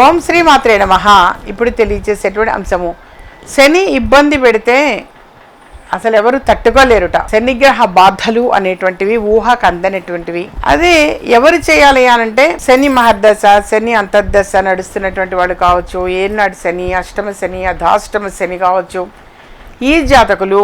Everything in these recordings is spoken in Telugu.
ఓం శ్రీ మాత్రే నమః. ఇప్పుడు తెలియజేసేటువంటి అంశము. శని ఇబ్బంది పెడితే అసలు ఎవరు తట్టుకోలేరుట. శనిగ్రహ బాధలు అనేటువంటివి ఊహకు అందనటువంటివి. అదే ఎవరు చేయాలి అనంటే శని మహర్దశ శని అంతర్దశ నడుస్తున్నటువంటి వాళ్ళు కావచ్చు ఏనాడు శని అష్టమ శని అధాష్టమ శని కావచ్చు. ఈ జాతకులు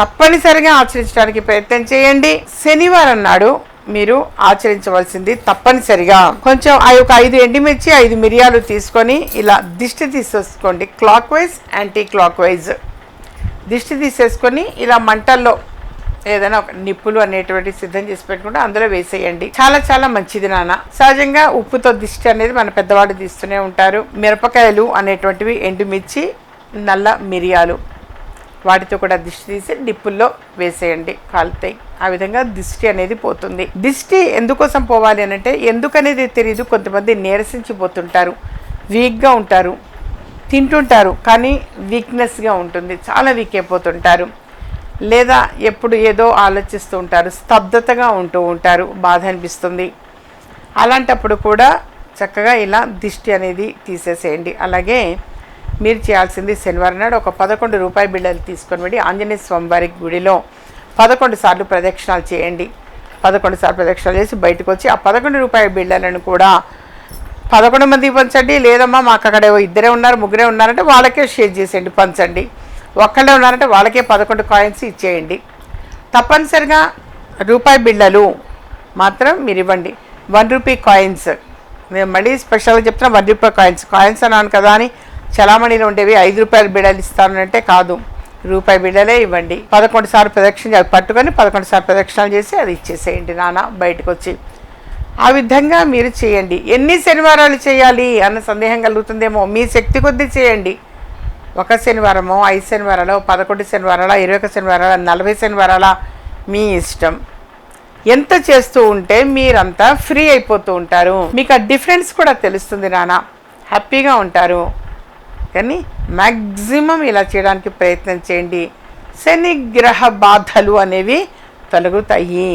తప్పనిసరిగా ఆచరించడానికి ప్రయత్నం చేయండి. శనివారం నాడు మీరు ఆచరించవలసింది తప్పనిసరిగా. కొంచెం ఆ యొక్క ఐదు ఎండిమిర్చి ఐదు మిరియాలు తీసుకొని ఇలా దిష్టి తీసేసుకోండి. Clockwise anti clock wise దిష్టి తీసేసుకొని ఇలా మంటల్లో ఏదైనా ఒక నిప్పులు అనేటువంటి సిద్ధం చేసి పెట్టుకుంటే అందులో వేసేయండి. చాలా చాలా మంచిది నాన్న. సహజంగా ఉప్పుతో దిష్టి అనేది మన పెద్దవాళ్ళు తీస్తూనే ఉంటారు. మిరపకాయలు అనేటువంటివి ఎండుమిర్చి నల్ల మిరియాలు. వాటితో కూడా దిష్టి తీసి నిప్పుల్లో వేసేయండి కాలుతాయి ఆ విధంగా దిష్టి అనేది పోతుంది. దిష్టి ఎందుకోసం పోవాలి అని అంటే ఎందుకనేది తెలియదు కొంతమంది నీరసించిపోతుంటారు వీక్గా ఉంటారు తింటుంటారు కానీ వీక్నెస్గా ఉంటుంది. చాలా వీక్ అయిపోతుంటారు. లేదా ఎప్పుడు ఏదో ఆలోచిస్తూ ఉంటారు స్తబ్దతగా ఉంటూ ఉంటారు బాధ అనిపిస్తుంది. అలాంటప్పుడు కూడా చక్కగా ఇలా దిష్టి అనేది తీసేసేయండి. అలాగే మీరు చేయాల్సింది శనివారం నాడు ఒక పదకొండు రూపాయి బిళ్ళలు తీసుకొని వెళ్ళి ఆంజనేయ స్వామివారి గుడిలో పదకొండు సార్లు ప్రదక్షిణాలు చేయండి. పదకొండు సార్లు ప్రదక్షిణాలు చేసి బయటకు వచ్చి ఆ పదకొండు రూపాయల బిళ్ళలను కూడా పదకొండు మంది పంచండి. లేదమ్మా మాకు అక్కడ ఇద్దరే ఉన్నారు ముగ్గురే ఉన్నారంటే వాళ్ళకే షేర్ చేసేయండి పంచండి. ఒక్కళ్ళే ఉన్నారంటే వాళ్ళకే పదకొండు కాయిన్స్ ఇచ్చేయండి. తప్పనిసరిగా రూపాయి బిళ్ళలు మాత్రం మీరు ఇవ్వండి. One rupee coins. నేను మళ్ళీ స్పెషల్గా చెప్తున్నా వన్ రూపాయి కాయిన్స్. కాయిన్స్ అన్నాను కదా అని చలామణిలో ఉండేవి ఐదు రూపాయల బిడలు ఇస్తానంటే కాదు. రూపాయి బిడలే ఇవ్వండి. పదకొండు సార్లు ప్రదక్షిణ అవి పట్టుకొని పదకొండు సార్లు ప్రదక్షిణలు చేసి అది ఇచ్చేసేయండి నాన్న బయటకు వచ్చి ఆ విధంగా మీరు చేయండి. ఎన్ని శనివారాలు చేయాలి అన్న సందేహం కలుగుతుందేమో. మీ శక్తి కొద్దీ చేయండి. ఒక శనివారమో ఐదు శనివారాలో పదకొండు శనివారాల ఇరవై ఒక శనివారాల నలభై శనివారాల మీ ఇష్టం. ఎంత చేస్తూ ఉంటే మీరంతా ఫ్రీ అయిపోతూ ఉంటారు. మీకు ఆ డిఫరెన్స్ కూడా తెలుస్తుంది నాన్న. హ్యాపీగా ఉంటారు. కానీ మ్యాక్సిమం ఇలా చేయడానికి ప్రయత్నం చేయండి. శనిగ్రహ బాధలు అనేవి తొలగుతాయి.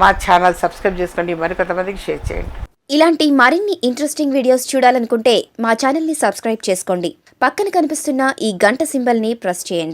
మా ఛానల్ సబ్స్క్రైబ్ చేసుకోండి. మరికొంతమందికి షేర్ చేయండి. ఇలాంటి మరిన్ని ఇంట్రెస్టింగ్ వీడియోస్ చూడాలనుకుంటే మా ఛానల్ని సబ్స్క్రైబ్ చేసుకోండి. పక్కన కనిపిస్తున్న ఈ గంట సింబల్ని ప్రెస్ చేయండి.